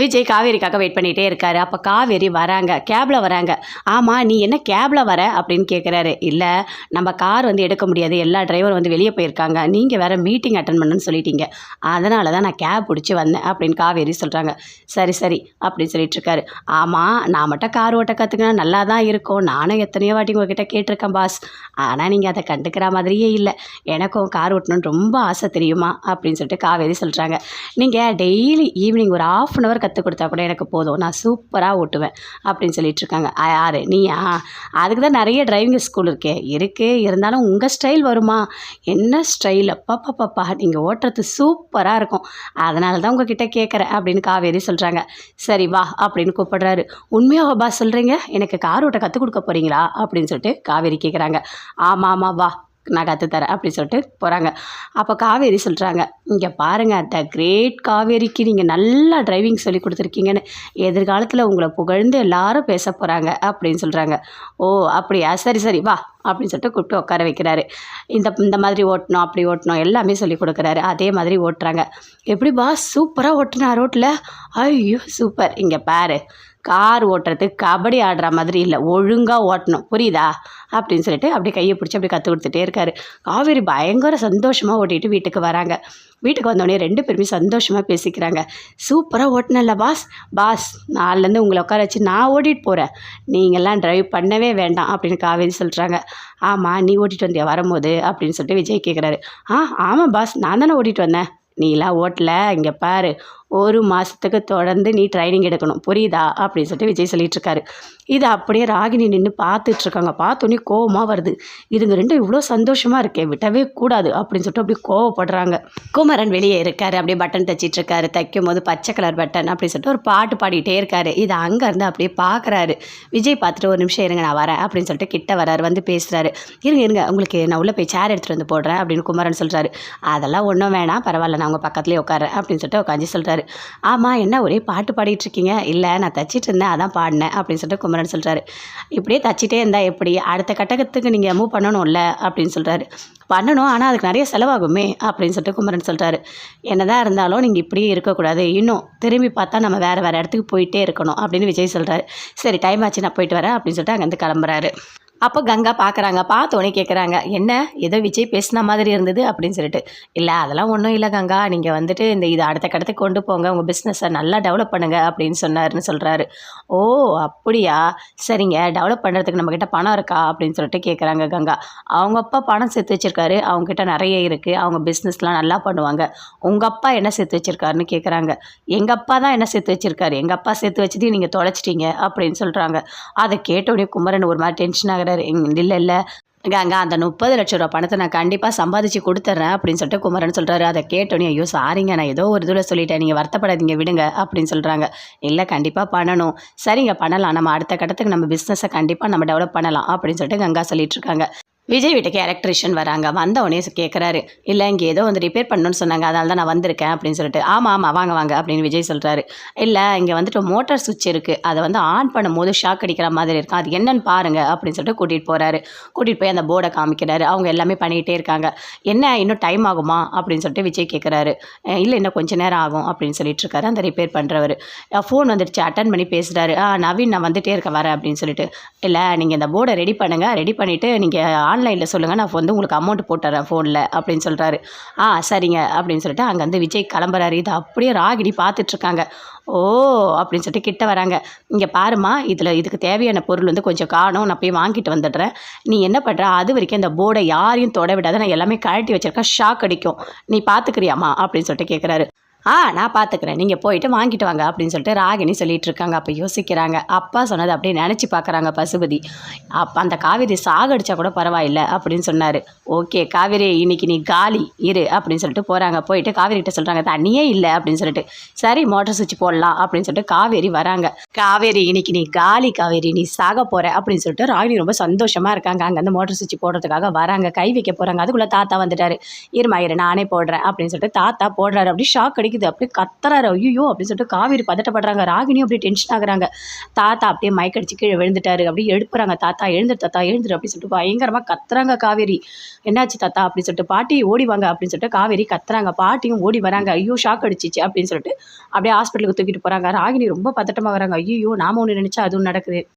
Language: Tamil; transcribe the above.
விஜய் காவேரிக்காக வெயிட் பண்ணிகிட்டே இருக்காரு. அப்போ காவேரி வராங்க. கேபில் வராங்க. ஆமாம் நீ என்ன கேபில் வர? அப்படின்னு கேட்குறாரு இல்லை நம்ம கார் வந்து எடுக்க முடியாது. எல்லா டிரைவர் வந்து வெளியே போயிருக்காங்க. நீங்கள் வேறு மீட்டிங் அட்டன் பண்ணுன்னு சொல்லிட்டீங்க. அதனால தான் நான் கேப் பிடிச்சி வந்தேன் அப்படின்னு காவேரி சொல்கிறாங்க சரி சரி அப்படின்னு சொல்லிட்டு இருக்காரு. ஆமாம் நான் மட்டும் கார் ஓட்ட கற்றுக்கினா நல்லா தான் இருக்கும். நானும் எத்தனையோ வாட்டி உங்ககிட்ட கேட்டிருக்கேன் பாஸ் ஆனால் நீங்கள் அதை கண்டுக்கிற மாதிரியே இல்லை. எனக்கும் கார் ஓட்டணும்னு ரொம்ப ஆசை தெரியுமா? அப்படின்னு சொல்லிட்டு காவேரி சொல்கிறாங்க நீங்கள் டெய்லி ஈவினிங் ஒரு ஆஃப் அன் அவர் கற்றுக் கொடுத்தா கூட எனக்கு போதும். நான் சூப்பராக ஓட்டுவேன் அப்படின்னு சொல்லிட்டு இருக்காங்க யார்? நீயா? அதுக்கு தான் நிறைய டிரைவிங் ஸ்கூல் இருக்கே. இருக்கு இருந்தாலும் உங்கள் ஸ்டைல் வருமா? என்ன ஸ்டைல் அப்பா பாப்பா நீங்கள் ஓட்டுறது சூப்பராக இருக்கும். அதனால தான் உங்ககிட்ட கேட்குறேன் அப்படின்னு காவேரி சொல்கிறாங்க சரி வா அப்படின்னு கூப்பிடுறாரு. உண்மையாக பா சொல்கிறீங்க எனக்கு கார் ஓட்ட கற்றுக் கொடுக்க போகிறீங்களா அப்படின்னு சொல்லிட்டு காவேரி கேட்குறாங்க ஆமாம் ஆமாம் வா. நான் கற்றுத்தரேன் அப்படின்னு சொல்லிட்டு போகிறாங்க அப்போ காவேரி சொல்கிறாங்க இங்கே பாருங்கள் த கிரேட் காவேரிக்கு நீங்கள் நல்லா டிரைவிங் சொல்லி கொடுத்துருக்கீங்கன்னு. எதிர்காலத்தில் உங்களை புகழ்ந்து எல்லாரும் பேச போகிறாங்க அப்படின்னு சொல்கிறாங்க ஓ அப்படியா? சரி சரி வா அப்படின்னு சொல்லிட்டு கூப்பிட்டு உட்கார வைக்கிறாரு. இந்த இந்த மாதிரி ஓட்டணும் அப்படி ஓட்டணும் எல்லாமே சொல்லி கொடுக்குறாரு. அதே மாதிரி ஓட்டுறாங்க. எப்படி பா சூப்பராக ஓட்டுனா ரோட்டில் ஐயோ சூப்பர் இங்கே பாரு. கார் ஓட்டுறது கபடி ஆடுற மாதிரி இல்லை ஒழுங்காக ஓட்டணும். புரியுதா? அப்படின்னு சொல்லிட்டு அப்படியே கையை பிடிச்சி அப்படியே கற்றுக் கொடுத்துட்டே இருக்காரு. காவேரி பயங்கர சந்தோஷமாக ஓட்டிட்டு வீட்டுக்கு வராங்க. வீட்டுக்கு வந்தோடனே ரெண்டு பேருமே சந்தோஷமாக பேசிக்கிறாங்க. சூப்பராக ஓட்டினல்ல பாஸ். பாஸ் நாலுலேருந்து உங்களை உட்கார வச்சு நான் ஓட்டிகிட்டு போகிறேன் நீங்கள்லாம் ட்ரைவ் பண்ணவே வேண்டாம் அப்படின்னு காவேரி சொல்கிறாங்க ஆமாம் நீ ஓட்டிகிட்டு வந்தியா வரும்போது? அப்படின்னு சொல்லிட்டு விஜய் கேட்குறாரு ஆ ஆமாம் பாஸ். நான் தானே ஓட்டிகிட்டு வந்தேன். நீலாம் ஓட்டல. இங்கே பாரு. ஒரு மாதத்துக்கு தொடர்ந்து நீ ட்ரைனிங் எடுக்கணும். புரியுதா? அப்படின்னு சொல்லிட்டு விஜய் சொல்லிட்டு இருக்காரு இது அப்படியே ராகினி நின்று பார்த்துட்டு இருக்காங்க பார்த்தோன்னே கோவமாக வருது. இதுங்க ரெண்டும் இவ்வளோ சந்தோஷமாக இருக்கே விட்டவே கூடாது அப்படின்னு சொல்லிட்டு அப்படியே கோவப்படுறாங்க. குமரன் வெளியே இருக்காரு. அப்படியே பட்டன் தச்சிட்டு இருக்காரு தைக்கும் போது பச்சை கலர் பட்டன் அப்படின்னு சொல்லிட்டு ஒரு பாட்டு பாடிட்டே இருக்காரு. இது அங்கேருந்து அப்படியே பார்க்குறாரு. விஜய் பார்த்துட்டு ஒரு நிமிஷம் இருங்க நான் வரேன் அப்படின்னு சொல்லிட்டு கிட்ட வராரு வந்து பேசுகிறாரு இருங்க இருங்க உங்களுக்கு நான் உள்ளே போய் சேர் எடுத்துகிட்டு வந்து போடுறேன் அப்படின்னு குமரன் சொல்கிறாரு அதெல்லாம் ஒன்றும் வேணாம் பரவாயில்ல நான் உங்கள் பக்கத்துலேயே உட்காரேன் அப்படின்னு சொல்லிட்டு உட்காந்து சொல்கிறாரு ஆமாம் என்ன ஒரே பாட்டு பாடிட்டு இருக்கீங்க இல்லை நான் தச்சிட்டு இருந்தேன் அதான் பாடினேன் அப்படின்னு சொல்லிட்டு குமரன் சொல்கிறாரு இப்படியே தச்சிட்டே இருந்தால் எப்படி? அடுத்த கட்டகத்துக்கு நீங்கள் மூவ் பண்ணணும்ல அப்படின்னு சொல்கிறாரு பண்ணணும் ஆனால் அதுக்கு நிறைய செலவாகுமே அப்படின்னு சொல்லிட்டு குமரன் சொல்கிறாரு என்னதான் இருந்தாலும் நீங்கள் இப்படியே இருக்கக்கூடாது. இன்னும் திரும்பி பார்த்தா நம்ம வேறு வேறு இடத்துக்கு போயிட்டே இருக்கணும் அப்படின்னு விஜய் சொல்கிறாரு சரி டைம் ஆச்சு நான் போயிட்டு வரேன் அப்படின்னு சொல்லிட்டு அங்கேருந்து கிளம்புறாரு. அப்போ கங்கா பார்க்குறாங்க பார்த்தோன்னே கேட்குறாங்க என்ன? ஏதோ விஜய் பேசின மாதிரி இருந்தது? அப்படின்னு சொல்லிட்டு. இல்லை அதெல்லாம் ஒன்றும் இல்லை கங்கா. நீங்கள் வந்துட்டு இந்த இதை அடுத்த கடத்துக்கு கொண்டு போங்க. உங்கள் பிஸ்னஸை நல்லா டெவலப் பண்ணுங்க. அப்படின்னு சொன்னாருன்னு சொல்கிறாரு ஓ அப்படியா? சரிங்க. டெவலப் பண்ணுறதுக்கு நம்மக்கிட்ட பணம் இருக்கா? அப்படின்னு சொல்லிட்டு கேட்குறாங்க கங்கா. அவங்க அப்பா பணம் சேர்த்து வச்சுருக்காரு. அவங்கக்கிட்ட நிறைய இருக்குது அவங்க பிஸ்னஸ்லாம் நல்லா பண்ணுவாங்க. உங்கள் அப்பா என்ன சேர்த்து வச்சிருக்காருன்னு கேட்குறாங்க எங்கள் அப்பா தான் என்ன சேர்த்து வச்சுருக்காரு? எங்கள் அப்பா சேர்த்து வச்சதையும் நீங்கள் தொலைச்சிட்டீங்க. அப்படின்னு சொல்கிறாங்க அதை கேட்டோடனே குமரன் ஒரு மாதிரி டென்ஷன் ஆகுறாரு இல்லை இல்லை. அங்கே அந்த முப்பது லட்ச ரூபா பணத்தை நான் கண்டிப்பாக சம்பாதிச்சு கொடுத்துட்றேன் அப்படின்னு சொல்லிட்டு குமரன் சொல்கிறாரு அதை கேட்டோன்னே ஐயோ சாரிங்க நான் ஏதோ ஒரு இதில் சொல்லிட்டேன். நீங்கள் வருத்தப்படாதீங்க விடுங்க அப்படின்னு சொல்கிறாங்க இல்லை கண்டிப்பாக பண்ணணும். சரிங்க பண்ணலாம். நம்ம அடுத்த கட்டத்துக்கு நம்ம பிஸ்னஸை கண்டிப்பாக நம்ம டெவலப் பண்ணலாம் அப்படின்னு சொல்லிட்டு கங்கா சொல்லிட்டு இருக்காங்க. விஜய் வீட்டுக்கு எலக்ட்ரிஷியன் வராங்க. வந்த உடனே கேட்குறாரு இல்லை இங்கே ஏதோ வந்து ரிப்பேர் பண்ணணும்னு சொன்னாங்க. அதனால தான் நான் வந்திருக்கேன் அப்படின்னு சொல்லிட்டு ஆமாம் ஆமாம் வாங்க வாங்க அப்படின்னு விஜய் சொல்கிறாரு இல்லை இங்கே வந்துட்டு மோட்டார் சுவிட்ச் இருக்குது அதை வந்து ஆன் பண்ணும்போது ஷாக் அடிக்கிற மாதிரி இருக்கும். அது என்னன்னு பாருங்க அப்படின்னு சொல்லிட்டு கூட்டிகிட்டு போகிறாரு கூட்டிகிட்டு போய் அந்த போர்டை காமிக்கிறாரு. அவங்க எல்லாமே பண்ணிகிட்டே இருக்காங்க. என்ன இன்னும் டைம் ஆகுமா? அப்படின்னு சொல்லிட்டு விஜய் கேட்குறாரு இல்லை இன்னும் கொஞ்ச நேரம் ஆகும் அப்படின்னு சொல்லிட்டு இருக்காரு அந்த ரிப்பேர் பண்ணுறவர் ஃபோன் வந்துடுச்சு அட்டன் பண்ணி பேசுகிறாரு ஆ நவீன் நான் வந்துட்டே இருக்கேன் வரேன் அப்படின்னு சொல்லிட்டு இல்லை நீங்கள் இந்த போர்டை ரெடி பண்ணுங்கள் ரெடி பண்ணிவிட்டு நீங்கள் ஆன்லைனில் சொல்லுங்கள் நான் வந்து உங்களுக்கு அமௌண்ட் போட்டுறேன் ஃபோனில் அப்படின்னு சொல்கிறாரு ஆ சரிங்க அப்படின்னு சொல்லிட்டு அங்கேருந்து விஜய் கிளம்புறாரு. இது அப்படியே ராகினி பார்த்துட்ருக்காங்க. ஓ அப்படின்னு சொல்லிட்டு கிட்ட வராங்க. இங்கே பாருமா இதில் இதுக்கு தேவையான பொருள் வந்து கொஞ்சம் காணும் நான் போய் வாங்கிட்டு வந்துடுறேன். நீ என்ன பண்ணுற அது வரைக்கும் இந்த போர்டை யாரையும் தொட விடாத. நான் எல்லாமே கழட்டி வச்சுருக்கேன். ஷாக் அடிக்கும். நீ பார்த்துக்கிறியாமா அப்படின்னு சொல்லிட்டு கேட்குறாரு ஆ நான் பார்த்துக்கிறேன் நீங்கள் போயிட்டு வாங்கிட்டு வாங்க அப்படின்னு சொல்லிட்டு ராகினி சொல்லிட்டு இருக்காங்க அப்போ யோசிக்கிறாங்க. அப்பா சொன்னது அப்படியே நினச்சி பார்க்குறாங்க பசுபதி. அப்போ அந்த காவேரி சாகடிச்சா கூட பரவாயில்ல அப்படின்னு சொன்னார். ஓகே காவேரி இன்னைக்கு நீ காலி இரு அப்படின்னு சொல்லிட்டு போகிறாங்க போயிட்டு காவேரி கிட்ட சொல்கிறாங்க தண்ணியே இல்லை அப்படின்னு சொல்லிட்டு. சரி மோட்டர் சுவிட்ச் போடலாம் அப்படின்னு சொல்லிட்டு காவேரி வராங்க. காவேரி இன்னைக்கு நீ காலி காவேரி நீ சாக போகிற அப்படின்னு சொல்லிட்டு ராகினி ரொம்ப சந்தோஷமாக இருக்காங்க. அங்கே அந்த மோட்டர் சுவிட்ச் போடுறதுக்காக வராங்க. கை வைக்க போகிறாங்க அதுக்குள்ளே தாத்தா வந்துட்டார். இருமா இரு நானே போடுறேன் அப்படின்னு சொல்லிட்டு தாத்தா போடுறாரு. அப்படி ஷாக் அடிக்க வலிக்குது அப்படியே கத்துறாரு. ஐயோ அப்படின்னு சொல்லிட்டு காவேரி பதட்டப்படுறாங்க. ராகினியும் அப்படியே டென்ஷன் ஆகுறாங்க. தாத்தா அப்படியே மயக்கடிச்சு கீழே விழுந்துட்டாரு. அப்படியே எழுப்புறாங்க. தாத்தா எழுந்துரு தாத்தா எழுந்துரு அப்படின்னு சொல்லிட்டு பயங்கரமாக கத்துறாங்க காவேரி. என்னாச்சு தாத்தா? அப்படின்னு சொல்லிட்டு பாட்டி ஓடி வாங்க அப்படின்னு சொல்லிட்டு காவேரி கத்துறாங்க. பாட்டியும் ஓடி வராங்க. ஐயோ! ஷாக் அடிச்சிச்சு அப்படின்னு சொல்லிட்டு அப்படியே ஹாஸ்பிட்டலுக்கு தூக்கிட்டு போகிறாங்க ராகினி ரொம்ப பதட்டமாகறாங்க ஐயோ நாம ஒன்று நினச்சா அதுவும் நடக்குது.